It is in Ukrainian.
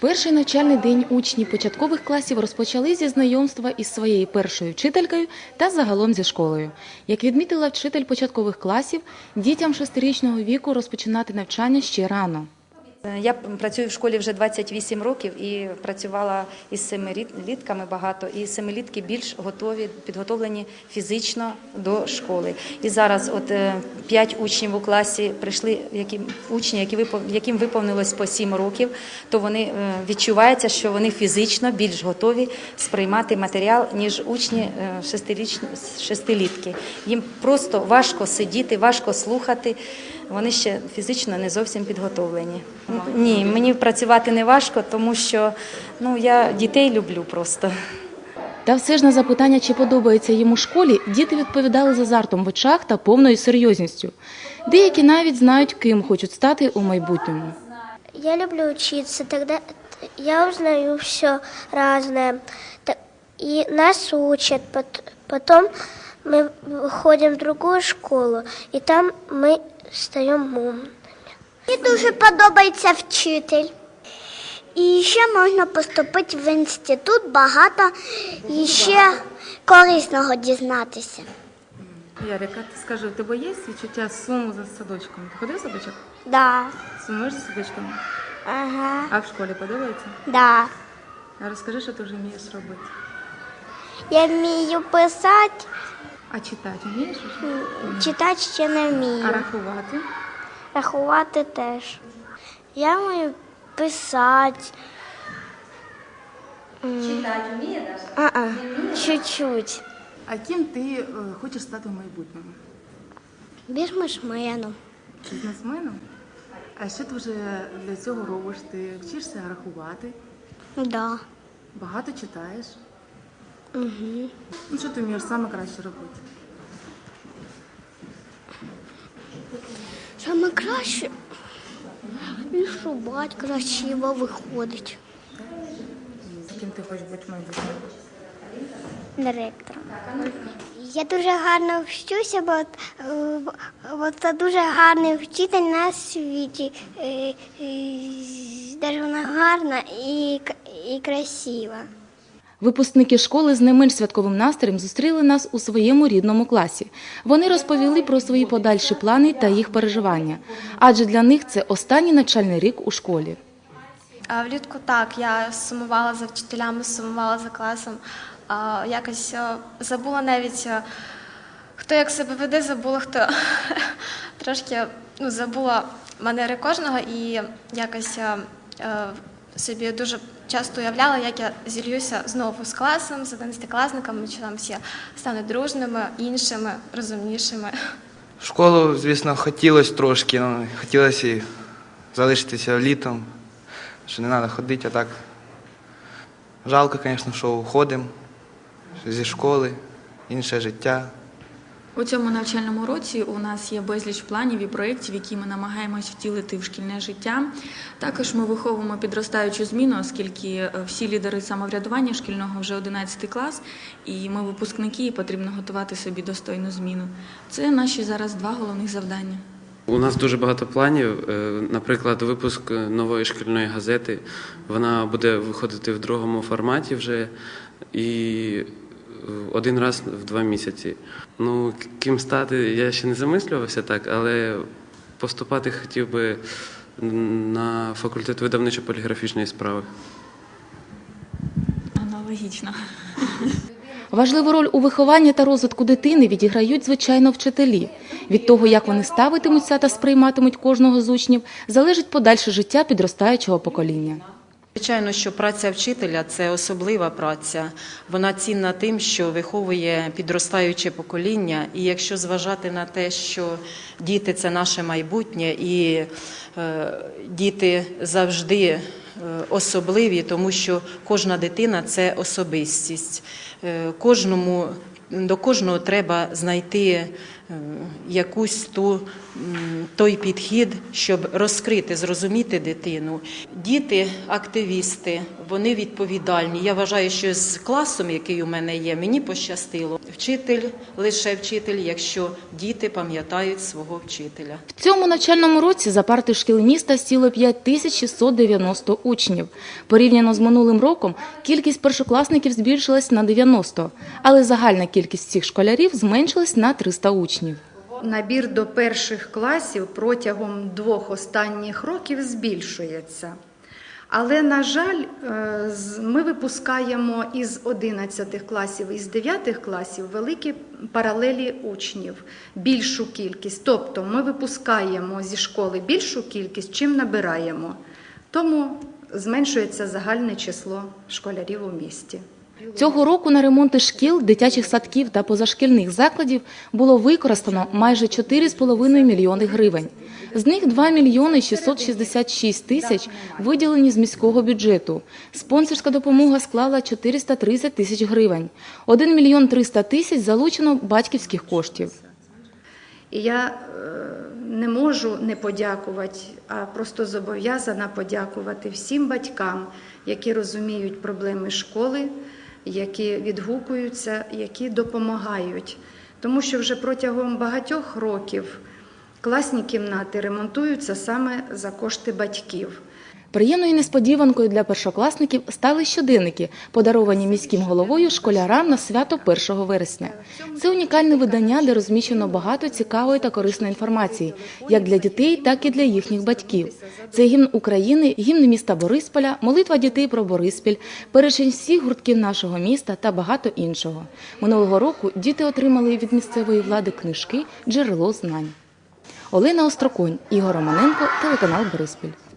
Перший навчальний день учні початкових класів розпочали зі знайомства із своєю першою вчителькою та загалом зі школою. Як відмітила вчитель початкових класів, дітям шестирічного віку розпочинати навчання ще рано. Я працюю в школі вже 28 років і працювала із семилітками багато. І семилітки більш готові, підготовлені фізично до школи. І зараз, от е, п'ять учнів у класі прийшли, які учні, які яким виповнилось по 7 років, то вони е, відчувається, що вони фізично більш готові сприймати матеріал ніж учні е, шестилітки. Їм просто важко сидіти, важко слухати. Вони ще фізично не зовсім підготовлені. Ні, мені працювати не важко, тому що ну я дітей люблю просто. Та все ж на запитання, чи подобається їм у школі, діти відповідали з азартом в очах та повною серйозністю. Деякі навіть знають, ким хочуть стати у майбутньому. Я люблю учиться, тогда я узнаю все разное. Т- И нас учат, пот- потом мы ходим в другую школу, і там ми стаємо Мені дуже подобається вчитель. І ще можна поступити в інститут, багато і ще корисного дізнатися. Ярика, ти скажи, у тебе є відчуття суму за садочком? Ти ходив в садочок? Да. Сумуєш за садочком? Ага. А в школі подобається? Да. А розкажи, що ти вже вмієш робити. Я вмію писати, А читати вмієш? вже? читати ще не вмію. А рахувати? Рахувати теж. Я вмію писати. Читати вміє А-а. Чуть-чуть. А ким ти е, хочеш стати в майбутньому? Біжмешменом. Бізнесменом? А що ти вже для цього робиш? Ти вчишся рахувати, Да. багато читаєш. Угу. Ну що ти вмієш саме краще робити? Саме краще вишивати красиво виходить. Ким ти хочеш бути в? Директором. Я дуже гарно вчуся, бо, е, бо це дуже гарний вчитель на світі. Е, е, вона гарна і, і красива. Випускники школи з не менш святковим настроєм зустріли нас у своєму рідному класі. Вони розповіли про свої подальші плани та їх переживання, адже для них це останній навчальний рік у школі. Влітку так, я сумувала за вчителями, сумувала за класом. Якось е, забула навіть, е, хто як себе веде, забула, хто трошки ну, забула манери кожного і якось е, собі дуже часто уявляла, як я зільюся знову з класом, з 11-класниками, що там всі стануть дружними, іншими, розумнішими. Школу, звісно, хотілося трошки, ну, хотілося і залишитися літом, що не треба ходити, а так. Жалко, звісно, що уходимо зі школи, інше життя. У цьому навчальному році у нас є безліч планів і проєктів, які ми намагаємось втілити в шкільне життя. Також ми виховуємо підростаючу зміну, оскільки е, всі лідери самоврядування шкільного вже 11 клас, і ми випускники, і потрібно готувати собі достойну зміну. Це наші зараз два головних завдання. У нас дуже багато планів. Е, Наприклад, випуск нової шкільної газети. Вона буде виходити в другому форматі вже і один раз в два місяці. Ну, ким стати, я ще не замислювався так, але поступати хотів би на факультет видавничо-поліграфічної справи. Аналогічно. Важливу роль у вихованні та розвитку дитини відіграють, звичайно, вчителі. Від того, як вони ставитимуться та сприйматимуть кожного з учнів, залежить подальше життя підростаючого покоління. Звичайно, що праця вчителя це особлива праця. Вона цінна тим, що виховує підростаюче покоління. І якщо зважати на те, що діти це наше майбутнє, і е, діти завжди е, особливі, тому що кожна дитина це особистість. Е, кожному, до кожного треба знайти якусь ту, той підхід, щоб розкрити, зрозуміти дитину. Діти активісти, вони відповідальні. Я вважаю, що з класом, який у мене є, мені пощастило. Вчитель лише вчитель, якщо діти пам'ятають свого вчителя. В цьому навчальному році за парти шкіл міста сіло 5690 учнів. Порівняно з минулим роком кількість першокласників збільшилась на 90, але загальна кількість цих школярів зменшилась на 300 учнів. Набір до перших класів протягом двох останніх років збільшується. Але, на жаль, е, ми випускаємо із 11 класів, із 9 класів великі паралелі учнів, більшу кількість. Тобто ми випускаємо зі школи більшу кількість, чим набираємо. Тому зменшується загальне число школярів у місті. Цього року на ремонти шкіл, дитячих садків та позашкільних закладів було використано майже 4,5 мільйони гривень. З них 2 мільйони 666 тисяч виділені з міського бюджету. Спонсорська допомога склала 430 тисяч гривень. 1 мільйон 300 тисяч залучено батьківських коштів. Я е, не можу не подякувати, а просто зобов'язана подякувати всім батькам, які розуміють проблеми школи, які відгукуються, які допомагають. Тому що вже протягом багатьох років класні кімнати ремонтуються саме за кошти батьків. Приємною несподіванкою для першокласників стали щоденники, подаровані міським головою школярам на свято 1 вересня. Це унікальне видання, де розміщено багато цікавої та корисної інформації, як для дітей, так і для їхніх батьків. Це гімн України, гімн міста Борисполя, молитва дітей про Бориспіль, перечень всіх гуртків нашого міста та багато іншого. Минулого року діти отримали від місцевої влади книжки Джерело знань. Олена Остроконь, Ігор Романенко, телеканал Бориспіль.